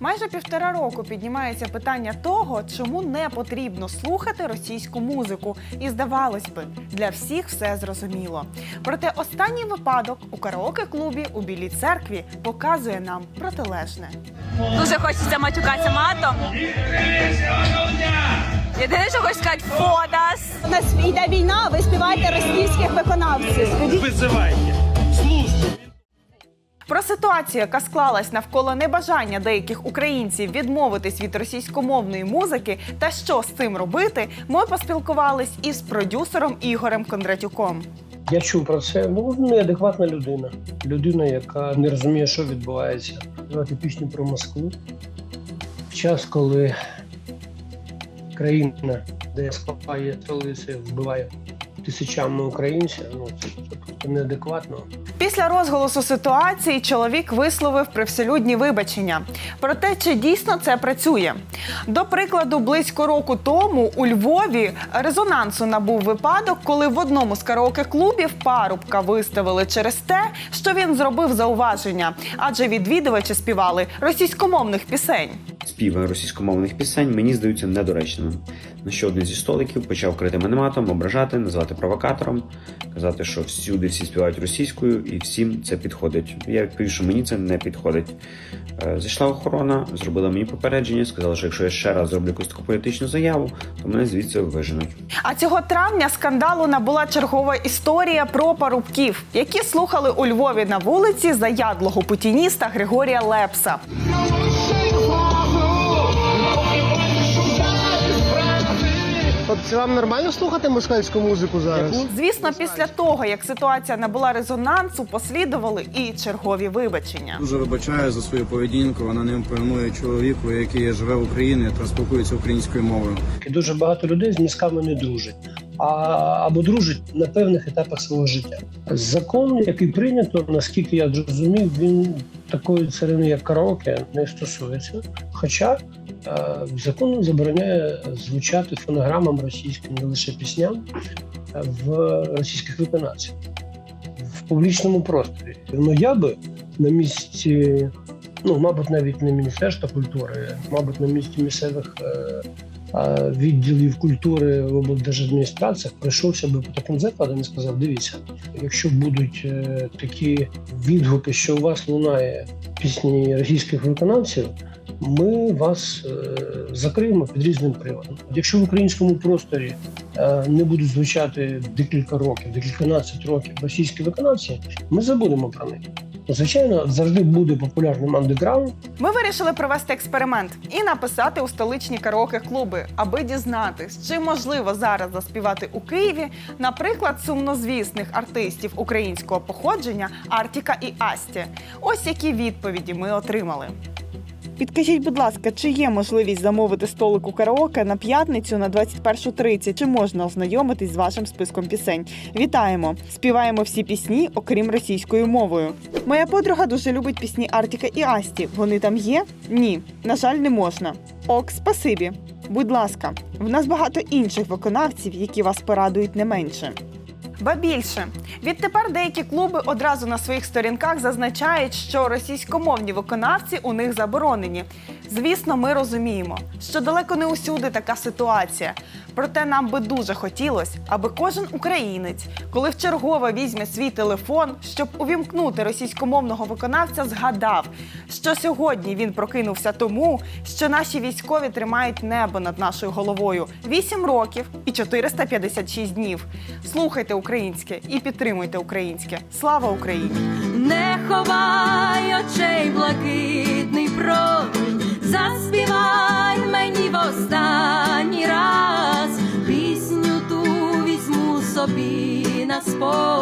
Майже півтора року піднімається питання того, чому не потрібно слухати російську музику. І здавалось би, для всіх все зрозуміло. Проте останній випадок у караоке-клубі у Білій церкві показує нам протилежне. Дуже хочеться матюкатися матом. Єдине, що хочу сказати, фодас. У нас йде війна, ви співаєте російських виконавців. Слушайте. Про ситуацію, яка склалась навколо небажання деяких українців відмовитись від російськомовної музики, та що з цим робити, ми поспілкувались із продюсером Ігорем Кондратюком. Я чув про це. Ну, неадекватна людина. Людина, яка не розуміє, що відбувається. Співати пісню про Москву. В час, коли країна, де спає столиця, вбиває тисячами українців, ну це, неадекватно. Після розголосу ситуації чоловік висловив привселюдні вибачення про те, чи дійсно це працює. До прикладу, близько року тому у Львові резонансу набув випадок, коли в одному з караоке-клубів парубка виставили через те, що він зробив зауваження, адже відвідувачі співали російськомовних пісень. Співи російськомовних пісень мені здаються недоречними. На що один зі столиків почав крити мене матом, ображати, називати провокатором, казати, що всюди всі співають російською і всім це підходить. Я відповів, що мені це не підходить. Е, Зайшла охорона, зробила мені попередження, сказала, що якщо я ще раз зроблю якусь таку політичну заяву, то мене звідси виженуть. А цього травня скандалу набула чергова історія про парубків, які слухали у Львові на вулиці заядлого путініста Григорія Лепса. Хлопці, вам нормально слухати москальську музику зараз? Звісно, після того, як ситуація набула резонансу, послідували і чергові вибачення. Дуже вибачаю за свою поведінку. Вона не імпонує чоловіку, який живе в Україні та спілкується українською мовою. І дуже багато людей з мізками не дружать. Або дружать на певних етапах свого життя. Закон, який прийнято, наскільки я зрозумів, він такої царини, як караоке, не стосується. Хоча е, закон забороняє звучати фонограмам російським не лише пісням е, в російських виконавців в публічному просторі. Ну я би на місці, ну мабуть, навіть не Міністерства культури, мабуть, на місці місцевих. е, відділів культури в облдержадміністраціях пройшовся би по таким закладам і сказав: дивіться, якщо будуть е, такі відгуки, що у вас лунає пісні російських виконавців, ми вас е, закриємо під різним приводом. Якщо в українському просторі е, не будуть звучати декілька років, декільканадцять років російські виконавці, ми забудемо про них. Звичайно, завжди буде популярним андеграунд, Ми вирішили провести експеримент і написати у столичні караоке-клуби, аби дізнатись, чи можливо зараз заспівати у Києві, наприклад, сумнозвісних артистів українського походження Артіка і Асті. Ось які відповіді ми отримали. Підкажіть, будь ласка, чи є можливість замовити столик у караоке на п'ятницю на 21.30? Чи можна ознайомитись з вашим списком пісень? Вітаємо! Співаємо всі пісні, окрім російською мовою. Моя подруга дуже любить пісні Артіка і Асті. Вони там є? Ні, на жаль, не можна. Ок, спасибі. Будь ласка, в нас багато інших виконавців, які вас порадують не менше. Ба більше відтепер деякі клуби одразу на своїх сторінках зазначають, що російськомовні виконавці у них заборонені. Звісно, ми розуміємо, що далеко не усюди така ситуація. Проте нам би дуже хотілося, аби кожен українець, коли вчергове візьме свій телефон, щоб увімкнути російськомовного виконавця, згадав, що сьогодні він прокинувся тому, що наші військові тримають небо над нашою головою 8 років і 456 днів. Слухайте українське і підтримуйте українське. Слава Україні! Не ховай очей блакитний пролив заспівай мені в останній раз, пісню ту візьму собі на спор.